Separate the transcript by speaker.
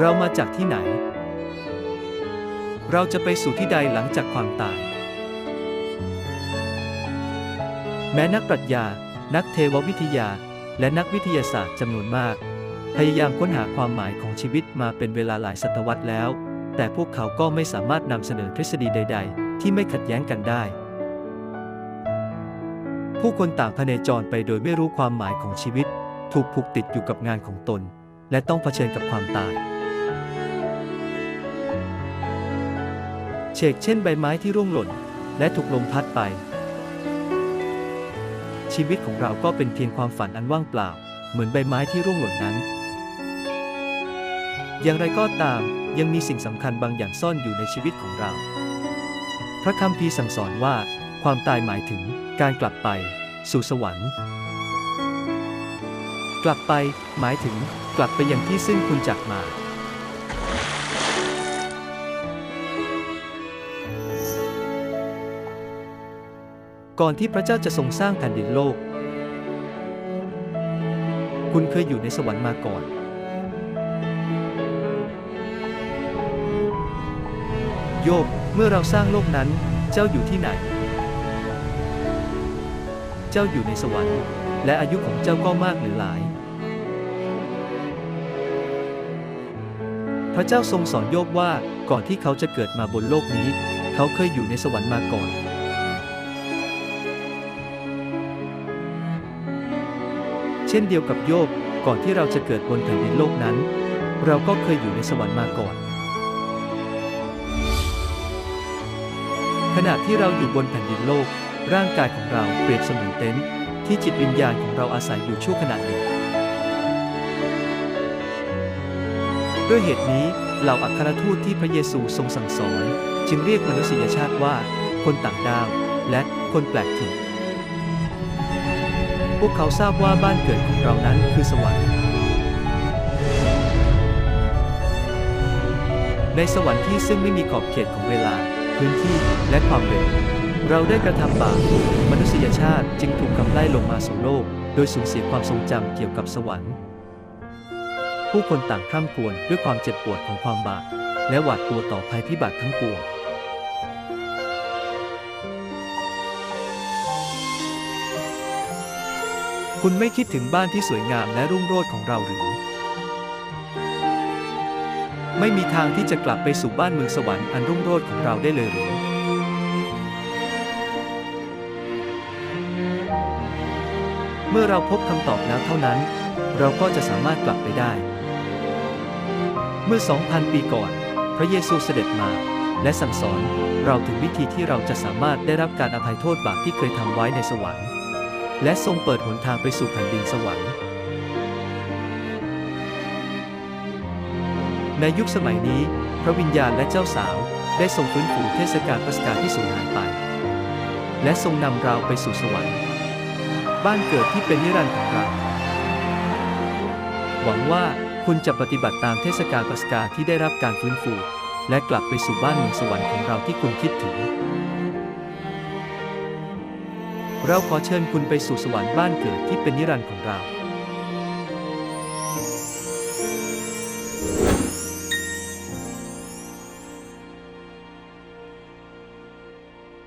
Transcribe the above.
Speaker 1: เรามาจากที่ไหน เราจะไปสู่ที่ใดหลังจากความตาย แม้นักปรัชญา นักเทววิทยา และนักวิทยาศาสตร์จำนวนมาก พยายามค้นหาความหมายของชีวิตมาเป็นเวลาหลายศตวรรษแล้ว แต่พวกเขาก็ไม่สามารถนำเสนอทฤษฎีใด ๆ ที่ไม่ขัดแย้งกันได้ ผู้คนต่างพเนจรไปโดยไม่รู้ความหมายของชีวิต ถูกผูกติดอยู่กับงานของตนและต้องเผชิญกับความตาย เชกเช่นใบไม้ที่ร่วงหล่น และถูกลมพัดไป ชีวิตของเราก็เป็นเพียงความฝันอันว่างเปล่า เหมือนใบไม้ที่ร่วงหล่นนั้น อย่างไรก็ตามยังมีสิ่งสำคัญบางอย่างซ่อนอยู่ในชีวิตของเรา พระคัมภีร์สั่งสอนว่า ความตายหมายถึงการกลับไป สู่สวรรค์ กลับไป หมายถึง กลับไปอยังที่ซึ่งคุณจากมา ก่อนที่พระเจ้าจะทรงสร้างแผ่นดินโลก คุณเคยอยู่ในสวรรค์มาก่อน โยบ เมื่อเราสร้างโลกนั้น เจ้าอยู่ที่ไหน เจ้าอยู่ในสวรรค์ และอายุของเจ้าก็มากหรือหลาย พระเจ้าทรงสอนโยบว่าก่อนที่เขาจะเกิดมาบนโลกนี้ เขาเคยอยู่ในสวรรค์มาก่อน เช่นเดียวกับโยบก่อนที่เราจะเกิดบนแผ่นดินโลกนั้น เราก็เคยอยู่ในสวรรค์มาก่อน ขณะที่เราอยู่บนแผ่นดินโลก ร่างกายของเราเปรียบเสมือนเต็นท์ที่จิตวิญญาณของเราอาศัยอยู่ชั่วขณะหนึ่ง ด้วยเหตุนี้เหล่าอัครทูตที่พระเยซูทรงสั่งสอน จึงเรียกมนุษยชาติว่า คนต่างดาว และคนแปลกถิ่น วกเขาทราบว่าบ้านเกิดของเรานั้นคือสวรรค์ ในสวรรค์ที่ซึ่งไม่มีขอบเขตของเวลา พื้นที่และความเร็วเราได้กระทำบาปมนุษยชาติจึงถูกขับไล่ลงมาสู่โลก โดยสูญเสียความทรงจำเกี่ยวกับสวรรค์ ผู้คนต่างคร่ำครวญด้วยความเจ็บปวดของความบาปและหวาดกลัวต่อภัยพิบัติทั้งปวง คุณไม่คิดถึงบ้านที่สวยงามและรุ่งโรจน์ของเราหรือ ไม่มีทางที่จะกลับไปสู่บ้านเมืองสวรรค์อันรุ่งโรจน์ของเราได้เลยหรือเมื่อเราพบคำตอบแล้วเท่านั้น เราก็จะสามารถกลับไปได้ เมื่อ 2,000 ปีก่อน พระเยซูเสด็จมา และสั่งสอนเราถึงวิธีที่เราจะสามารถได้รับการอภัยโทษบาปที่เคยทำไว้ในสวรรค์ และทรงเปิดหนทางไปสู่แผ่นดินสวรรค์ ในยุคสมัยนี้ พระวิญญาณและเจ้าสาวได้ทรงฟื้นฟูเทศกาลปัสกาที่สูญหายไป และทรงนำเราไปสู่สวรรค์ บ้านเกิดที่เป็นนิรันดร์ของเรา หวังว่าคุณจะปฏิบัติตามเทศกาลปัสกาที่ได้รับการฟื้นฟู และกลับไปสู่บ้านเมืองสวรรค์ของเราที่คุณคิดถึง เราขอเชิญคุณไปสู่สวรรค์บ้านเกิดที่เป็นนิรันดร์ของเรา